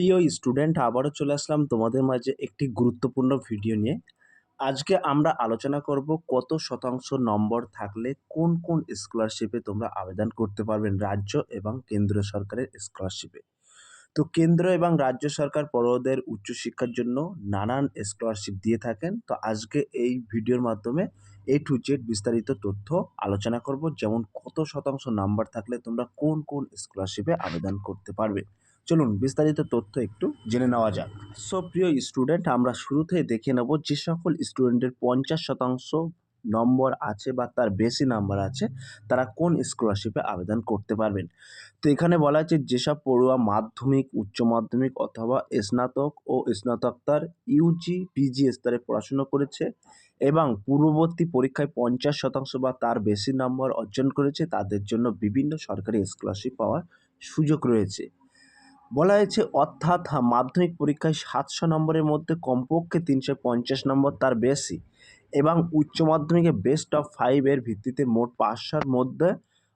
প্রিয় স্টুডেন্ট আবারও চলে আসলাম তোমাদের মাঝে একটি গুরুত্বপূর্ণ ভিডিও নিয়ে। আজকে আমরা আলোচনা করব কত শতাংশ নম্বর থাকলে কোন কোন স্কলারশিপে তোমরা আবেদন করতে পারবেন রাজ্য এবং কেন্দ্র সরকারের স্কলারশিপে তো কেন্দ্র এবং রাজ্য সরকার পড়ুয়াদের উচ্চশিক্ষার জন্য নানান স্কলারশিপ দিয়ে থাকেন। তো আজকে এই ভিডিওর মাধ্যমে এ টু জেড বিস্তারিত তথ্য আলোচনা করব, যেমন কত শতাংশ নাম্বার থাকলে তোমরা কোন কোন স্কলারশিপে আবেদন করতে পারবে। চলুন বিস্তারিত তথ্য একটু জেনে নেওয়া যাক। সো, প্রিয় স্টুডেন্ট আমরা শুরুতেই দেখে নেব যে সকল স্টুডেন্টের পঞ্চাশ শতাংশ নম্বর আছে বা তার বেশি নাম্বার আছে, তারা কোন স্কলারশিপে আবেদন করতে পারবেন। তো এখানে বলা আছে যেসব পড়ুয়া মাধ্যমিক, উচ্চ মাধ্যমিক অথবা স্নাতক ও স্নাতকতার ইউজি পিজি স্তরে পড়াশুনো করেছে এবং পূর্ববর্তী পরীক্ষায় পঞ্চাশ শতাংশ বা তার বেশি নম্বর অর্জন করেছে, তাদের জন্য বিভিন্ন সরকারি স্কলারশিপ পাওয়ার সুযোগ রয়েছে। বলা হয়েছে, অর্থাৎ মাধ্যমিক পরীক্ষায় সাতশো নম্বরের মধ্যে কমপক্ষে তিনশো পঞ্চাশ নম্বর তার বেশি এবং উচ্চ মাধ্যমিকে বেস্ট অফ ফাইভের ভিত্তিতে মোট পাঁচশোর মধ্যে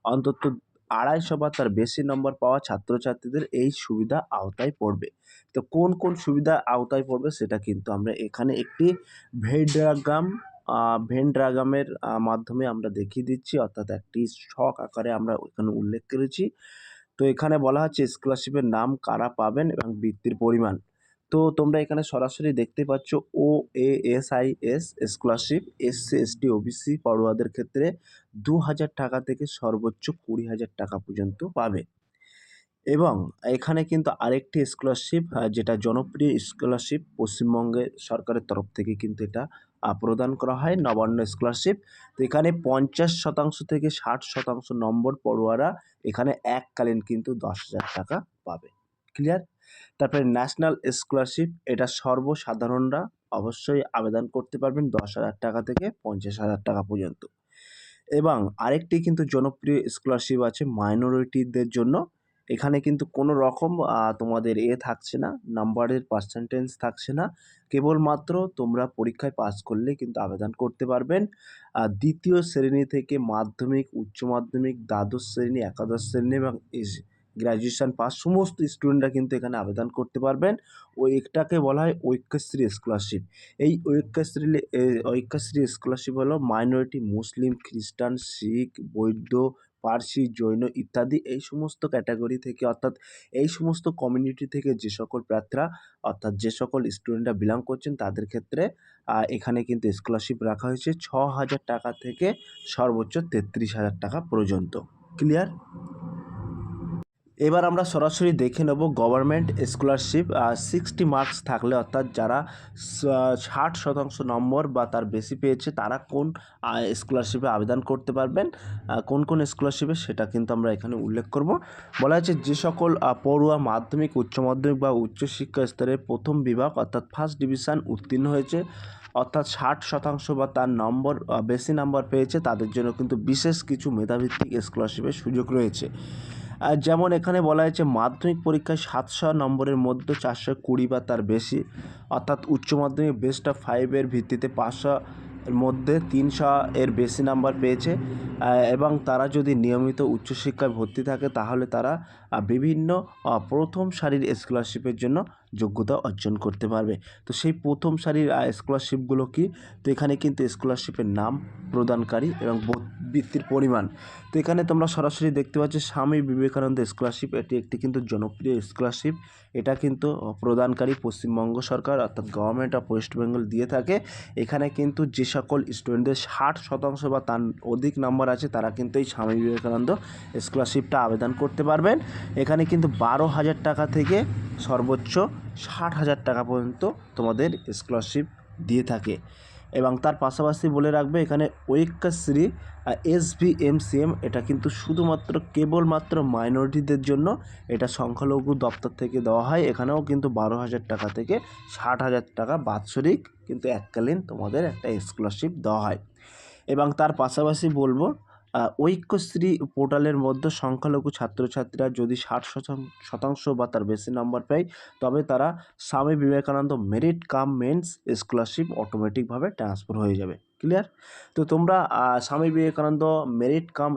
অন্তত আড়াইশো বা তার বেশি নম্বর পাওয়া ছাত্রছাত্রীদের এই সুবিধা আওতায় পড়বে। তো কোন কোন সুবিধা আওতায় পড়বে সেটা কিন্তু আমরা এখানে একটি ভেড্রাগ্রাম ভেন্ড্রাগামের মাধ্যমে আমরা দেখিয়ে দিচ্ছি। অর্থাৎ একটি শখ আকারে আমরা এখানে উল্লেখ করেছি। তো এখানে বলা হচ্ছে স্কলারশিপের নাম কারা পাবেন এবং বৃত্তির পরিমাণ। তো তোমরা এখানে সরাসরি দেখতে পাচ্ছ O A S I S scholarship SC ST OBC পড়ুয়াদের ক্ষেত্রে দু হাজার টাকা থেকে সর্বোচ্চ কুড়ি হাজার টাকা পর্যন্ত পাবে। এবং এখানে কিন্তু আরেকটি স্কলারশিপ যেটা জনপ্রিয় স্কলারশিপ পশ্চিমবঙ্গের সরকারের তরফ থেকে কিন্তু এটা প্রদান করা হয়, নবান্ন স্কলারশিপ তো এখানে পঞ্চাশ শতাংশ থেকে ষাট শতাংশ নম্বর পড়ুয়ারা এখানে এককালীন কিন্তু দশ হাজার টাকা পাবে। ক্লিয়ার তারপরে ন্যাশনাল স্কলারশিপ এটা সর্বসাধারণরা অবশ্যই আবেদন করতে পারবেন দশ হাজার টাকা থেকে পঞ্চাশ হাজার টাকা পর্যন্ত। এবং আরেকটি কিন্তু জনপ্রিয় স্কলারশিপ আছে মাইনরিটিদের জন্য। এখানে কিন্তু কোনো রকম তোমাদের এ থাকছে না, নাম্বারের পার্সেন্টেজ থাকছে না। কেবলমাত্র তোমরা পরীক্ষায় পাস করলে কিন্তু আবেদন করতে পারবেন। দ্বিতীয় শ্রেণি থেকে মাধ্যমিক, উচ্চ মাধ্যমিক, দ্বাদশ শ্রেণি, একাদশ শ্রেণি এবং গ্র্যাজুয়েশান পাস সমস্ত স্টুডেন্টরা কিন্তু এখানে আবেদন করতে পারবেন। ওই একটাকে বলা হয় ঐক্যশ্রী স্কলারশিপ এই ঐক্যশ্রী ঐক্যশ্রী স্কলারশিপ হলো মাইনরিটি মুসলিম খ্রিস্টান শিখ বৌদ্ধ পার্সি, জৈন ইত্যাদি এই সমস্ত ক্যাটাগরি থেকে অর্থাৎ এই সমস্ত কমিউনিটি থেকে যে সকল প্রার্থীরা অর্থাৎ যে সকল স্টুডেন্টরা বিলং করছেন তাদের ক্ষেত্রে এখানে কিন্তু স্কলারশিপ রাখা হয়েছে। ছ হাজার টাকা থেকে সর্বোচ্চ তেত্রিশ হাজার টাকা পর্যন্ত। ক্লিয়ার এবার আমরা সরাসরি দেখে নেব গভর্নমেন্ট স্কলারশিপ সিক্সটি মার্কস থাকলে অর্থাৎ যারা ষাট শতাংশ নম্বর বা তার বেশি পেয়েছে, তারা কোন স্কলারশিপে আবেদন করতে পারবেন কোন কোন স্কলারশিপে সেটা কিন্তু আমরা এখানে উল্লেখ করব। বলা হয়েছে যে সকল পড়ুয়া মাধ্যমিক, উচ্চ মাধ্যমিক বা উচ্চশিক্ষা স্তরের প্রথম বিভাগ অর্থাৎ ফার্স্ট ডিভিশন উত্তীর্ণ হয়েছে। অর্থাৎ ষাট শতাংশ বা তার নম্বর বেশি নাম্বার পেয়েছে, তাদের জন্য কিন্তু বিশেষ কিছু মেধাভিত্তিক স্কলারশিপের সুযোগ রয়েছে। যেমন এখানে বলা হয়েছে, মাধ্যমিক পরীক্ষায় সাতশো নম্বরের মধ্যে চারশো কুড়ি বা তার বেশি। অর্থাৎ উচ্চ মাধ্যমিক বেস্ট ফাইভের ভিত্তিতে পাঁচশো এর মধ্যে তিনশো এর বেশি নাম্বার পেয়েছে। এবং তারা যদি নিয়মিত উচ্চশিক্ষায় ভর্তি থাকে, তাহলে তারা বিভিন্ন প্রথম সারির স্কলারশিপের জন্য যোগ্যতা অর্জন করতে পারবে। তো সেই প্রথম সারির স্কলারশিপগুলো কি? তো এখানে কিন্তু স্কলারশিপের নাম প্রদানকারী এবং বৃত্তির পরিমাণ। তো এখানে তোমরা সরাসরি দেখতে পাচ্ছ স্বামী বিবেকানন্দ স্কলারশিপ এটি একটি কিন্তু জনপ্রিয় স্কলারশিপ এটা কিন্তু প্রদানকারী পশ্চিমবঙ্গ সরকার অর্থাৎ গভর্নমেন্ট অফ ওয়েস্ট বেঙ্গল দিয়ে থাকে। এখানে কিন্তু যে সকল স্টুডেন্টদের ষাট শতাংশ বা তার অধিক নাম্বার আছে, তারা কিন্তু এই স্বামী বিবেকানন্দ স্কলারশিপটা আবেদন করতে পারবেন। এখানে কিন্তু বারো হাজার টাকা থেকে সর্বোচ্চ ষাট হাজার টাকা পর্যন্ত তোমাদের স্কলারশিপ দিয়ে থাকে। এবং তার পাশাপাশি বলে রাখবে, এখানে Aikyashree S V M C M এটা কিন্তু শুধুমাত্র কেবলমাত্র মাইনরিটিদের জন্য এটা সংখ্যালঘু দপ্তর থেকে দেওয়া হয়। এখানেও কিন্তু বারো হাজার টাকা থেকে ষাট হাজার টাকা বাৎসরিক কিন্তু এককালীন তোমাদের একটা স্কলারশিপ দেওয়া হয়। এবং তার পাশাপাশি বলব ঐক্যশ্রী পোর্টালের মধ্যে সংখ্যালঘু ছাত্রছাত্রীরা যদি ষাট শতাংশ বা তার বেশি নাম্বার পায়, তবে তারা Swami Vivekananda merit cum means scholarship অটোমেটিকভাবে transfer হয়ে যাবে। ক্লিয়ার তো তোমরা স্বামী বিবেকানন্দ মেরিট কাম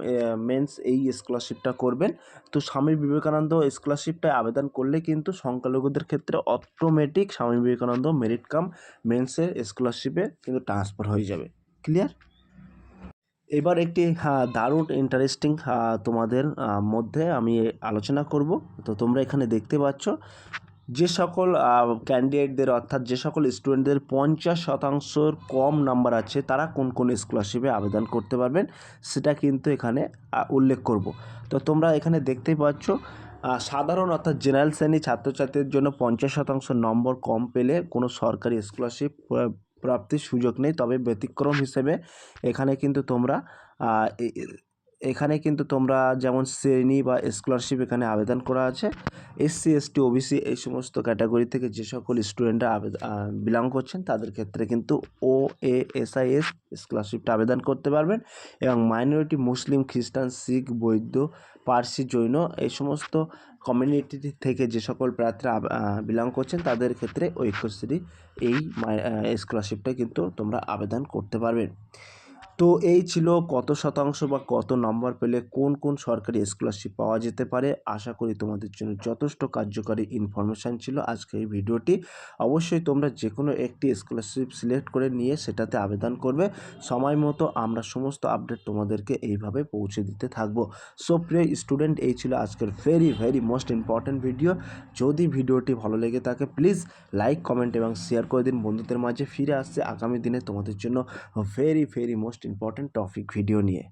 মেন্স এই স্কলারশিপটা করবেন। তো স্বামী বিবেকানন্দ স্কলারশিপটায় আবেদন করলে কিন্তু সংখ্যালঘুদের ক্ষেত্রে অটোমেটিক স্বামী বিবেকানন্দ মেরিট কাম মেন্সের স্কলারশিপে কিন্তু ট্রান্সফার হয়ে যাবে। ক্লিয়ার এবার একটি দারুণ ইন্টারেস্টিং তোমাদের মধ্যে আমি আলোচনা করব। তো তোমরা এখানে দেখতে পাচ্ছ, যে সকল ক্যান্ডিডেটদের অর্থাৎ যে সকল স্টুডেন্টদের পঞ্চাশ শতাংশর কম নাম্বার আছে, তারা কোন কোন স্কলারশিপে আবেদন করতে পারবেন, সেটা কিন্তু এখানে উল্লেখ করব। তো তোমরা এখানে দেখতেই পাচ্ছ সাধারণ অর্থাৎ জেনারেল শ্রেণি ছাত্রছাত্রীদের জন্য পঞ্চাশ শতাংশ নম্বর কম পেলে কোনো সরকারি স্কলারশিপ প্রাপ্তির সুযোগ নেই। তবে ব্যতিক্রম হিসেবে এখানে কিন্তু তোমরা এখানে কিন্তু তোমরা যেমন শ্রেণি বা স্কলারশিপ এখানে আবেদন করা আছে এসসি এসটি ওবিসি এই সমস্ত ক্যাটাগরি থেকে যে সকল স্টুডেন্টরা আবেদন বিলং করছেন, তাদের ক্ষেত্রে কিন্তু ও এ এসআইএস স্কলারশিপটা আবেদন করতে পারবেন এবং মাইনরিটি মুসলিম খ্রিস্টান শিখ বৌদ্ধ পার্সি জৈন এই সমস্ত কমিউনিটি থেকে যে সকল প্রার্থীরা বিলং করছেন, তাদের ক্ষেত্রে ঐক্যশ্রী এই স্কলারশিপটা কিন্তু তোমরা আবেদন করতে পারবে। তো এই ছিল কত শতাংশ বা কত নম্বর পেলে কোন কোন সরকারি স্কলারশিপ পাওয়া যেতে পারে। আশা করি তোমাদের জন্য যথেষ্ট কার্যকারী ইনফরমেশান ছিল আজকে এই ভিডিওটি। অবশ্যই তোমরা যে কোনো একটি স্কলারশিপ সিলেক্ট করে নিয়ে সেটাতে আবেদন করবে। সময় মতো আমরা সমস্ত আপডেট তোমাদেরকে এইভাবে পৌঁছে দিতে থাকব। সো প্রিয় স্টুডেন্ট এই ছিল আজকের very very most important video যদি ভিডিওটি ভালো লেগে থাকে প্লিজ লাইক কমেন্ট এবং শেয়ার করে দিন। বন্ধুদের মাঝে ফিরে আসছে আগামী দিনে তোমাদের জন্য very very most important topic video নিয়ে